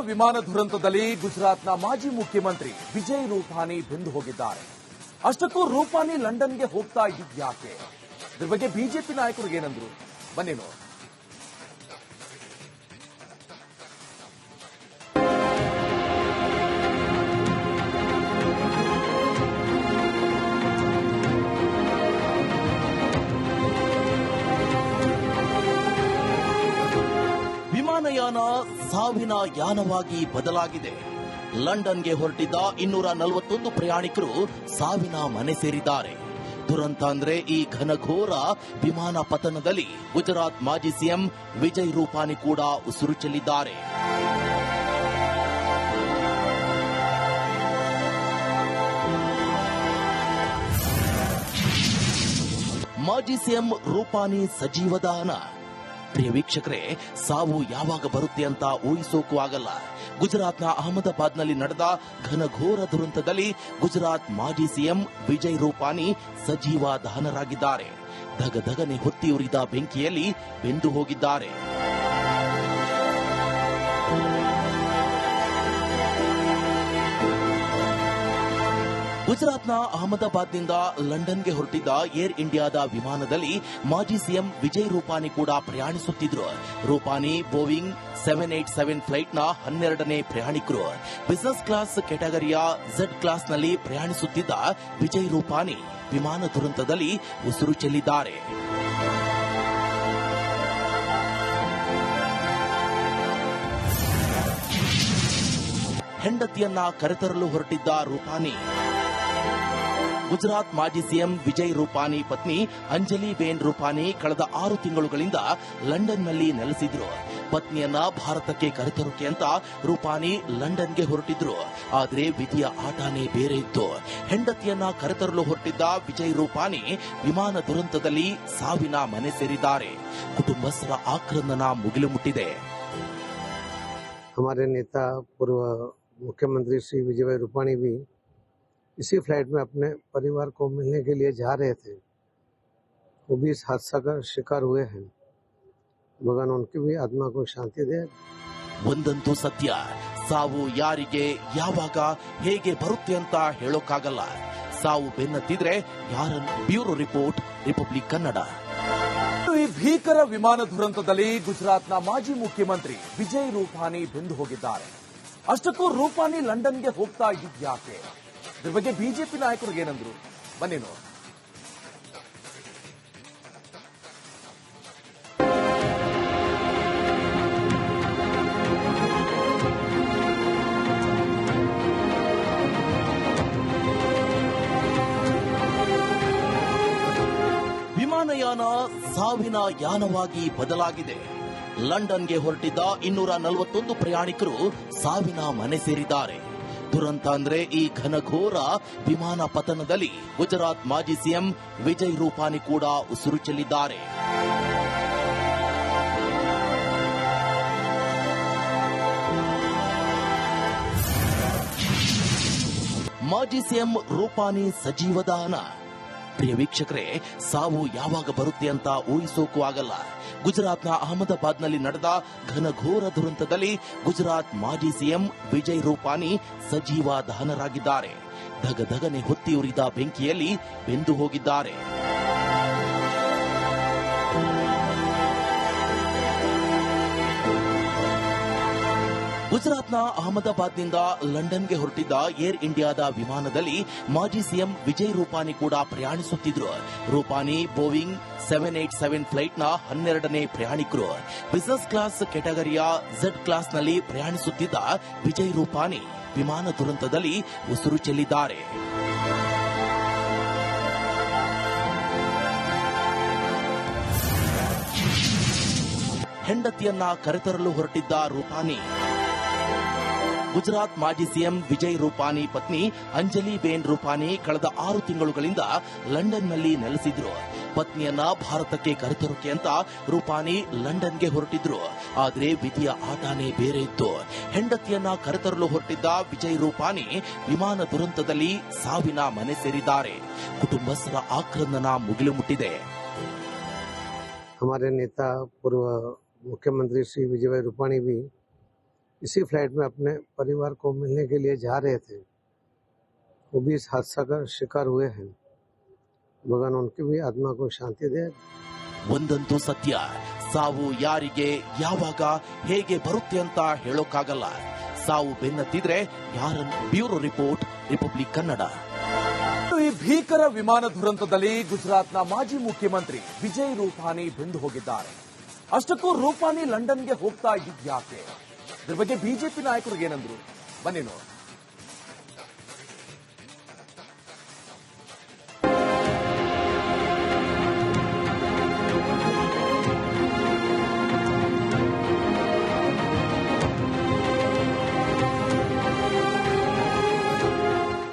ವಿಮಾನ ದುರಂತದಲ್ಲಿ ಗುಜರಾತ್ನ ಮಾಜಿ ಮುಖ್ಯಮಂತ್ರಿ ವಿಜಯ್ ರೂಪಾನಿ ಬೆಂದು ಹೋಗಿದ್ದಾರೆ. ಅಷ್ಟಕ್ಕೂ ರೂಪಾನಿ ಲಂಡನ್ಗೆ ಹೋಗ್ತಾ ಇದ್ಯಾಕೆ? ಇದ್ರ ಬಗ್ಗೆ ಬಿಜೆಪಿ ನಾಯಕರು ಏನಂದ್ರು? ಬನ್ನಿ ನೋಡಿ ಸಾವಿನ ಯಾನವಾಗಿ ಬದಲಾಗಿದೆ. ಲಂಡನ್ಗೆ ಹೊರಟಿದ್ದ ಇನ್ನೂರ ನಲವತ್ತೊಂದು ಪ್ರಯಾಣಿಕರು ಸಾವಿನ ಮನೆ ಸೇರಿದ್ದಾರೆ. ದುರಂತ ಅಂದ್ರೆ ಈ ಘನಘೋರ ವಿಮಾನ ಪತನದಲ್ಲಿ ಗುಜರಾತ್ ಮಾಜಿ ಸಿಎಂ ವಿಜಯ್ ರೂಪಾನಿ ಕೂಡ ಉಸಿರು ಚೆಲ್ಲಿದ್ದಾರೆ. ಮಾಜಿ ಸಿಎಂ ರೂಪಾನಿ ಸಜೀವ ದಹನ ಪ್ರಿಯ ವೀಕ್ಷಕರೇ, ಸಾವು ಯಾವಾಗ ಬರುತ್ತೆ ಅಂತ ಊಹಿಸೋಕು ಆಗಲ್ಲ. ಗುಜರಾತ್ನ ಅಹಮದಾಬಾದ್ನಲ್ಲಿ ನಡೆದ ಘನಘೋರ ದುರಂತದಲ್ಲಿ ಗುಜರಾತ್ ಮಾಜಿ ಸಿಎಂ ವಿಜಯ್ ರೂಪಾನಿ ಸಜೀವ ದಹನರಾಗಿದ್ದಾರೆ. ಧಗಧಗನೆ ಹೊತ್ತಿ ಉರಿದ ಬೆಂಕಿಯಲ್ಲಿ ಬೆಂದು ಹೋಗಿದ್ದಾರೆ. ಗುಜರಾತ್ನ ಅಹಮದಾಬಾದ್ನಿಂದ ಲಂಡನ್ಗೆ ಹೊರಟಿದ್ದ ಏರ್ ಇಂಡಿಯಾದ ವಿಮಾನದಲ್ಲಿ ಮಾಜಿ ಸಿಎಂ ವಿಜಯ್ ರೂಪಾನಿ ಕೂಡ ಪ್ರಯಾಣಿಸುತ್ತಿದ್ರು. Rupani Boeing seven eight seven ಫ್ಲೈಟ್ನ ಹನ್ನೆರಡನೇ ಪ್ರಯಾಣಿಕರು. ಬಿಸಿನೆಸ್ ಕ್ಲಾಸ್ ಕೆಟಗರಿಯ ಝೆಡ್ ಕ್ಲಾಸ್ನಲ್ಲಿ ಪ್ರಯಾಣಿಸುತ್ತಿದ್ದ ವಿಜಯ್ ರೂಪಾನಿ ವಿಮಾನ ದುರಂತದಲ್ಲಿ ಉಸಿರು ಚೆಲ್ಲಿದ್ದಾರೆ. ಹೆಂಡತಿಯನ್ನ ಕರೆತರಲು ಹೊರಟಿದ್ದ ರೂಪಾನಿ ಗುಜರಾತ್ ಮಾಜಿ ಸಿಎಂ ವಿಜಯ್ ರೂಪಾನಿ ಪತ್ನಿ ಅಂಜಲಿ ಬೇನ್ ರೂಪಾನಿ ಕಳೆದ ಆರು ತಿಂಗಳುಗಳಿಂದ ಲಂಡನ್ನಲ್ಲಿ ನೆಲೆಸಿದ್ರು ಪತ್ನಿಯನ್ನ ಭಾರತಕ್ಕೆ ಕರೆತರೋಕೆ ಅಂತ ರೂಪಾನಿ ಲಂಡನ್ಗೆ ಹೊರಟಿದ್ರು ಆದ್ರೆ ವಿಧಿಯ ಆಟನೇ ಬೇರೆ ಇತ್ತು ಹೆಂಡತಿಯನ್ನ ಕರೆತರಲು ಹೊರಟಿದ್ದ ವಿಜಯ್ ರೂಪಾನಿ ವಿಮಾನ ದುರಂತದಲ್ಲಿ ಸಾವಿನ ಮನೆ ಸೇರಿದ್ದಾರೆ ಕುಟುಂಬಸ್ಥರ ಆಕ್ರಂದನ ಮುಗಿಲು ಮುಟ್ಟಿದೆ हमारे नेता पूर्व मुख्यमंत्री श्री विजय भाई रूपाणी भी इसी फ्लाइट में अपने परिवार को मिलने के लिए जा रहे थे वो भी इस हादसा का शिकार हुए हैं भगवान उनकी भी आत्मा को शांति दे ಒಂದಂತೂ ಸತ್ಯ ಸಾವು ಯಾರಿಗೆ ಯಾವಾಗ ಹೇಗೆ ಬರುತ್ತೆ ಅಂತ ಹೇಳೋಕ್ಕಾಗಲ್ಲ ಸಾವು ಬೆನ್ನತ್ತಿದ್ರೆ ಯಾರನ್ನು ಬ್ಯೂರೋ ರಿಪೋರ್ಟ್ ರಿಪಬ್ಲಿಕ್ ಕನ್ನಡ ಈ ಭೀಕರ ವಿಮಾನ ದುರಂತದಲ್ಲಿ ಗುಜರಾತ್ನ ಮಾಜಿ ಮುಖ್ಯಮಂತ್ರಿ ವಿಜಯ್ ರೂಪಾನಿ ಬೆಂದು ಹೋಗಿದ್ದಾರೆ ಅಷ್ಟಕ್ಕೂ ರೂಪಾನಿ ಲಂಡನ್ಗೆ ಹೋಗ್ತಾ ಇದ್ಯಾಕೆ ಇದ್ರ ಬಗ್ಗೆ ಬಿಜೆಪಿ ನಾಯಕರು ಏನಂದ್ರು? ಬನ್ನಿ ನೋಡಿ ವಿಮಾನಯಾನ ಸಾವಿನ ಯಾನವಾಗಿ ಬದಲಾಗಿದೆ. ಲಂಡನ್ಗೆ ಹೊರಟಿದ್ದ ಇನ್ನೂರ ನಲವತ್ತೊಂದು ಪ್ರಯಾಣಿಕರು ಸಾವಿನ ಮನೆ ಸೇರಿದ್ದಾರೆ. ದುರಂತ ಅಂದ್ರೆ ಈ ಘನಘೋರ ವಿಮಾನ ಪತನದಲ್ಲಿ ಗುಜರಾತ್ ಮಾಜಿ ಸಿಎಂ ವಿಜಯ್ ರೂಪಾನಿ ಕೂಡ ಉಸಿರು ಚೆಲ್ಲಿದ್ದಾರೆ. ಮಾಜಿ ಸಿಎಂ ರೂಪಾನಿ ಸಜೀವ ದಹನ ಪ್ರಿಯ ವೀಕ್ಷಕರೇ, ಸಾವು ಯಾವಾಗ ಬರುತ್ತೆ ಅಂತ ಊಹಿಸೋಕು ಆಗಲ್ಲ. ಗುಜರಾತ್ನ ಅಹಮದಾಬಾದ್ನಲ್ಲಿ ನಡೆದ ಘನಘೋರ ದುರಂತದಲ್ಲಿ ಗುಜರಾತ್ ಮಾಜಿ ಸಿಎಂ ವಿಜಯ್ ರೂಪಾನಿ ಸಜೀವ ದಹನರಾಗಿದ್ದಾರೆ. ಧಗಧಗನೆ ಹೊತ್ತಿ ಉರಿದ ಬೆಂಕಿಯಲ್ಲಿ ಬೆಂದು ಹೋಗಿದ್ದಾರೆ. ಗುಜರಾತ್ನ ಅಹಮದಾಬಾದ್ನಿಂದ ಲಂಡನ್ಗೆ ಹೊರಟಿದ್ದ ಏರ್ ಇಂಡಿಯಾದ ವಿಮಾನದಲ್ಲಿ ಮಾಜಿ ಸಿಎಂ ವಿಜಯ್ ರೂಪಾನಿ ಕೂಡ ಪ್ರಯಾಣಿಸುತ್ತಿದ್ರು. Rupani Boeing seven eight seven ಫ್ಲೈಟ್ನ ಹನ್ನೆರಡನೇ ಪ್ರಯಾಣಿಕರು. ಬಿಸಿನೆಸ್ ಕ್ಲಾಸ್ ಕೆಟಗರಿಯ ಝೆಡ್ ಕ್ಲಾಸ್ನಲ್ಲಿ ಪ್ರಯಾಣಿಸುತ್ತಿದ್ದ ವಿಜಯ್ ರೂಪಾನಿ ವಿಮಾನ ದುರಂತದಲ್ಲಿ ಉಸಿರು ಚೆಲ್ಲಿದ್ದಾರೆ. ಹೆಂಡತಿಯನ್ನ ಕರೆತರಲು ಹೊರಟಿದ್ದ ರೂಪಾನಿ ಗುಜರಾತ್ ಮಾಜಿ ಸಿಎಂ ವಿಜಯ್ ರೂಪಾನಿ ಪತ್ನಿ ಅಂಜಲಿ ಬೇನ್ ರೂಪಾನಿ ಕಳೆದ ಆರು ತಿಂಗಳುಗಳಿಂದ ಲಂಡನ್ನಲ್ಲಿ ನೆಲೆಸಿದ್ರು ಪತ್ನಿಯನ್ನ ಭಾರತಕ್ಕೆ ಕರೆತರೋಕೆ ಅಂತ ರೂಪಾನಿ ಲಂಡನ್ಗೆ ಹೊರಟಿದ್ರು ಆದ್ರೆ ವಿಧಿಯ ಆಟನೇ ಬೇರೆ ಇತ್ತು ಹೆಂಡತಿಯನ್ನ ಕರೆತರಲು ಹೊರಟಿದ್ದ ವಿಜಯ್ ರೂಪಾನಿ ವಿಮಾನ ದುರಂತದಲ್ಲಿ ಸಾವಿನ ಮನೆ ಸೇರಿದ್ದಾರೆ ಕುಟುಂಬಸ್ಥರ ಆಕ್ರಂದನ ಮುಗಿಲು ಮುಟ್ಟಿದೆ हमारे नेता पूर्व मुख्यमंत्री श्री विजय भाई रूपाणी भी इसी फ्लाइट में अपने परिवार को मिलने के लिए जा रहे थे वो भी इस हादसा का शिकार हुए हैं भगवान उनकी भी आत्मा को शांति दे ಒಂದಂತೂ ಸತ್ಯ ಸಾವು ಯಾರಿಗೆ ಯಾವಾಗ ಹೇಗೆ ಬರುತ್ತೆ ಅಂತ ಹೇಳೋಕ್ಕಾಗಲ್ಲ ಸಾವು ಬೆನ್ನತ್ತಿದ್ರೆ ಯಾರನ್ನು ಬ್ಯೂರೋ ರಿಪೋರ್ಟ್ ರಿಪಬ್ಲಿಕ್ ಕನ್ನಡ ಈ ಭೀಕರ ವಿಮಾನ ದುರಂತದಲ್ಲಿ ಗುಜರಾತ್ನ ಮಾಜಿ ಮುಖ್ಯಮಂತ್ರಿ ವಿಜಯ್ ರೂಪಾನಿ ಬೆಂದು ಹೋಗಿದ್ದಾರೆ ಅಷ್ಟಕ್ಕೂ ರೂಪಾನಿ ಲಂಡನ್ಗೆ ಹೋಗ್ತಾ ಇದ್ಯಾಕೆ ಇದ್ರ ಬಗ್ಗೆ ಬಿಜೆಪಿ ನಾಯಕರು ಏನಂದ್ರು? ಬನ್ನಿ ನೋಡ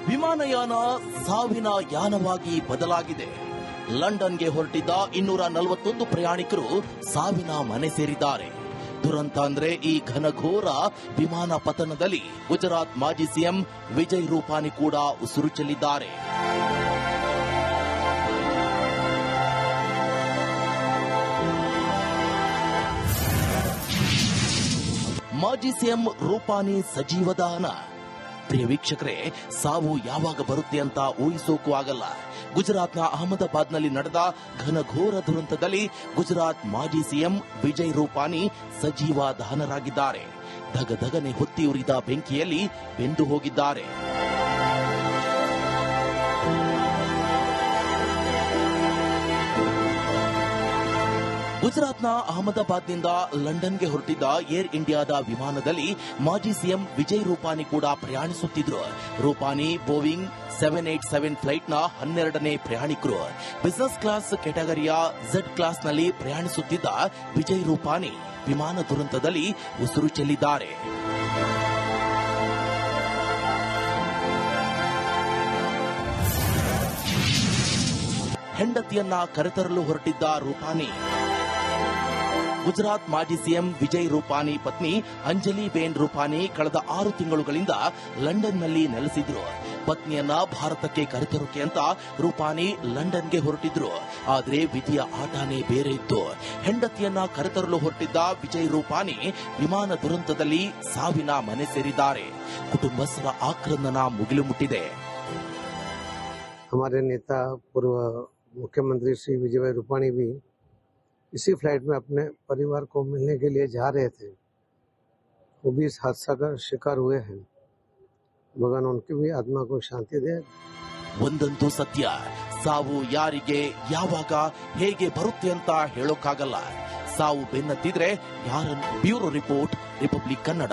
ವಿಮಾನಯಾನ ಸಾವಿನ ಯಾನವಾಗಿ ಬದಲಾಗಿದೆ. ಲಂಡನ್ಗೆ ಹೊರಟಿದ್ದ ಇನ್ನೂರ ನಲವತ್ತೊಂದು ಪ್ರಯಾಣಿಕರು ಸಾವಿನ ಮನೆ ಸೇರಿದ್ದಾರೆ. ದುರಂತ ಅಂದ್ರೆ ಈ ಘನಘೋರ ವಿಮಾನ ಪತನದಲ್ಲಿ ಗುಜರಾತ್ ಮಾಜಿ ಸಿಎಂ ವಿಜಯ್ ರೂಪಾನಿ ಕೂಡ ಉಸಿರು ಚೆಲ್ಲಿದ್ದಾರೆ ಮಾಜಿ ಸಿಎಂ ರೂಪಾನಿ ಸಜೀವ ದಹನ ಪ್ರಿಯ ವೀಕ್ಷಕರೇ, ಸಾವು ಯಾವಾಗ ಬರುತ್ತೆ ಅಂತ ಊಹಿಸೋಕು ಆಗಲ್ಲ. ಗುಜರಾತ್ನ ಅಹಮದಾಬಾದ್ನಲ್ಲಿ ನಡೆದ ಘನಘೋರ ದುರಂತದಲ್ಲಿ ಗುಜರಾತ್ ಮಾಜಿ ಸಿಎಂ ವಿಜಯ್ ರೂಪಾನಿ ಸಜೀವ ದಹನರಾಗಿದ್ದಾರೆ. ಧಗಧಗನೆ ಹೊತ್ತಿ ಉರಿದ ಬೆಂಕಿಯಲ್ಲಿ ಬೆಂದು ಹೋಗಿದ್ದಾರೆ. ಗುಜರಾತ್ನ ಅಹಮದಾಬಾದ್ನಿಂದ ಲಂಡನ್ಗೆ ಹೊರಟಿದ್ದ ಏರ್ ಇಂಡಿಯಾದ ವಿಮಾನದಲ್ಲಿ ಮಾಜಿ ಸಿಎಂ ವಿಜಯ್ ರೂಪಾನಿ ಕೂಡ ಪ್ರಯಾಣಿಸುತ್ತಿದ್ರು. Rupani Boeing seven eight seven ಫ್ಲೈಟ್ನ ಹನ್ನೆರಡನೇ ಪ್ರಯಾಣಿಕರು. ಬಿಸಿನೆಸ್ ಕ್ಲಾಸ್ ಕೆಟಗರಿಯ ಝೆಡ್ ಕ್ಲಾಸ್ನಲ್ಲಿ ಪ್ರಯಾಣಿಸುತ್ತಿದ್ದ ವಿಜಯ್ ರೂಪಾನಿ ವಿಮಾನ ದುರಂತದಲ್ಲಿ ಉಸಿರು ಚೆಲ್ಲಿದ್ದಾರೆ. ಹೆಂಡತಿಯನ್ನ ಕರೆತರಲು ಹೊರಟಿದ್ದ ರೂಪಾನಿ ಗುಜರಾತ್ ಮಾಜಿ ಸಿಎಂ ವಿಜಯ್ ರೂಪಾನಿ ಪತ್ನಿ ಅಂಜಲಿ ಬೇನ್ ರೂಪಾನಿ ಕಳೆದ ಆರು ತಿಂಗಳುಗಳಿಂದ ಲಂಡನ್ನಲ್ಲಿ ನೆಲೆಸಿದ್ರು ಪತ್ನಿಯನ್ನ ಭಾರತಕ್ಕೆ ಕರೆತರೋಕೆ ಅಂತ ರೂಪಾನಿ ಲಂಡನ್ಗೆ ಹೊರಟಿದ್ರು ಆದ್ರೆ ವಿಧಿಯ ಆಟನೇ ಬೇರೆ ಇತ್ತು ಹೆಂಡತಿಯನ್ನ ಕರೆತರಲು ಹೊರಟಿದ್ದ ವಿಜಯ್ ರೂಪಾನಿ ವಿಮಾನ ದುರಂತದಲ್ಲಿ ಸಾವಿನ ಮನೆ ಸೇರಿದ್ದಾರೆ ಕುಟುಂಬಸ್ಥರ ಆಕ್ರಂದನ ಮುಗಿಲು ಮುಟ್ಟಿದೆ हमारे नेता पूर्व मुख्यमंत्री श्री विजय भाई रूपाणी भी इसी फ्लाइट में अपने परिवार को मिलने के लिए जा रहे थे वो भी इस हादसा का शिकार हुए हैं भगवान उनकी भी आत्मा को शांति दे ಒಂದಂತೂ ಸತ್ಯ ಸಾವು ಯಾರಿಗೆ ಯಾವಾಗ ಹೇಗೆ ಬರುತ್ತೆ ಅಂತ ಹೇಳೋಕ್ಕಾಗಲ್ಲ ಸಾವು ಬೆನ್ನತ್ತಿದ್ರೆ ಯಾರನ್ನು ಬ್ಯೂರೋ ರಿಪೋರ್ಟ್ ರಿಪಬ್ಲಿಕ್ ಕನ್ನಡ